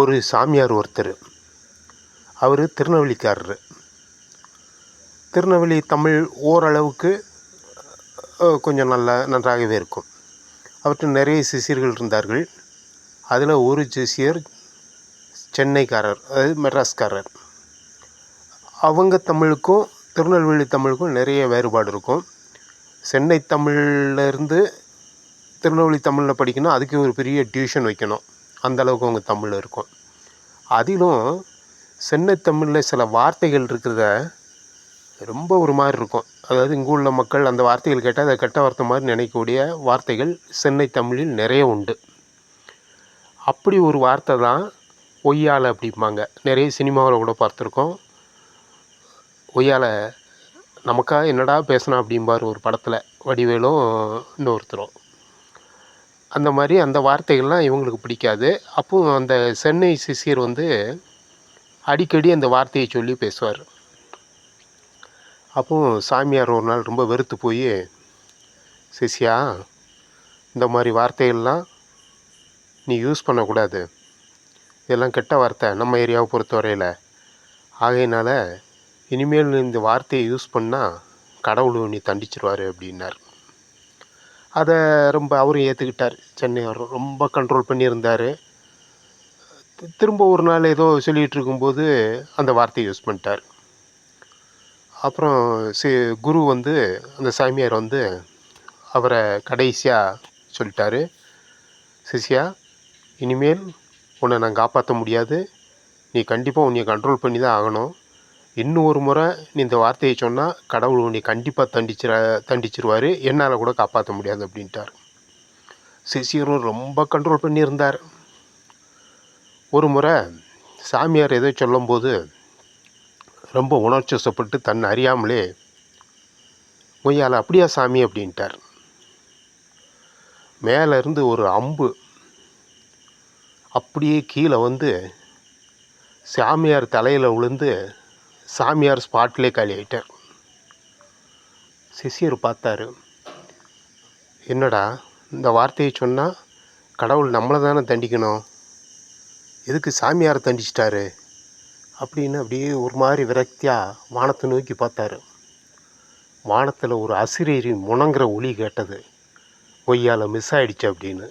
ஒரு சாமியார் ஒருத்தர். அவர் திருநெல்வேலிக்காரர். திருநெல்வேலி தமிழ் ஓரளவுக்கு கொஞ்சம் நல்லா நன்றாகவே இருக்கும். அவற்றில் நிறைய சிஷியர்கள் இருந்தார்கள். அதில் ஒரு சிஷியர் சென்னைக்காரர் அதாவது மெட்ராஸ்காரர். அவங்க தமிழுக்கும் திருநெல்வேலி தமிழுக்கும் நிறைய வேறுபாடு இருக்கும். சென்னை தமிழ்லருந்து திருநெல்வேலி தமிழில் படிக்கணும் அதுக்கு ஒரு பெரிய டியூஷன் வைக்கணும். அந்த அளவுக்கு அவங்க தமிழ் இருக்கும். அதிலும் சென்னை தமிழில் சில வார்த்தைகள் இருக்கிறத ரொம்ப ஒரு மாதிரி இருக்கும். அதாவது இங்கே உள்ள மக்கள் அந்த வார்த்தைகள் கேட்டால் அதை கெட்ட வார்த்தை மாதிரி நினைக்கக்கூடிய வார்த்தைகள் சென்னை தமிழில் நிறைய உண்டு. அப்படி ஒரு வார்த்தை தான் ஒய்யால அப்படிம்பாங்க. நிறைய சினிமாவில் கூட பார்த்துருக்கோம். ஒய்யால நமக்கா என்னடா பேசணும் அப்படிம்பார் ஒரு படத்தில். வடிவேலும் இன்னொருத்தரும் அந்த மாதிரி அந்த வார்த்தைகள்லாம் இவங்களுக்கு பிடிக்காது. அப்போ அந்த சென்னை சிசியர் வந்து அடிக்கடி அந்த வார்த்தையை சொல்லி பேசுவார். அப்போ சாமியார் ஒரு நாள் ரொம்ப வெறுத்து போய் சிஷ்யா இந்த மாதிரி வார்த்தைகள்லாம் நீ யூஸ் பண்ணக்கூடாது. இதெல்லாம் கெட்ட வார்த்தை நம்ம ஏரியாவை பொறுத்தவரையில். ஆகையினால இனிமேல் இந்த வார்த்தையை யூஸ் பண்ணால் கடவுள் நீ தண்டிச்சிருவார் அப்படின்னார். அதை ரொம்ப அவரும் ஏற்றுக்கிட்டார் சென்னையார் ரொம்ப கண்ட்ரோல் பண்ணியிருந்தார். திரும்ப ஒரு நாள் ஏதோ சொல்லிகிட்டு இருக்கும்போது அந்த வார்த்தையை யூஸ் பண்ணிட்டார். அப்புறம் சி குரு வந்து அந்த சாமியார் வந்து அவரை கடைசியாக சொல்லிட்டாரு. சிஷ்யா இனிமேல் உன்னை நான் காப்பாற்ற முடியாது. நீ கண்டிப்பாக உன்னை கண்ட்ரோல் பண்ணி தான் ஆகணும். இன்னும் ஒரு முறை நீ இந்த வார்த்தையை சொன்னால் கடவுள் உன்னை கண்டிப்பாக தண்டிச்சிர தண்டிச்சிருவார். என்னால் கூட காப்பாற்ற முடியாது அப்படின்ட்டார். சிஷியரும் ரொம்ப கண்ட்ரோல் பண்ணியிருந்தார். ஒரு முறை சாமியார் எதோ சொல்லும்போது ரொம்ப உணர்ச்சிவசப்பட்டு தன்னை அறியாமலே மொய்யால் அப்படியா சாமி? அப்படின்ட்டார். மேலேருந்து ஒரு அம்பு அப்படியே கீழே வந்து சாமியார் தலையில் விழுந்து சாமியார் ஸ்பாட்லேயே காலி ஆயிட்டார் சிஷியர் பார்த்தாரு. என்னடா இந்த வார்த்தையை சொன்னால் கடவுள் நம்மளை தானே தண்டிக்கணும்? எதுக்கு சாமியாரை தண்டிச்சிட்டாரு? அப்படின்னு அப்படியே ஒரு மாதிரி விரக்தியாக வானத்தை நோக்கி பார்த்தாரு. வானத்தில் ஒரு அசிரேரி முணங்குற ஒளி கேட்டது. ஒய்யால் மிஸ் ஆகிடுச்சு அப்படின்னு.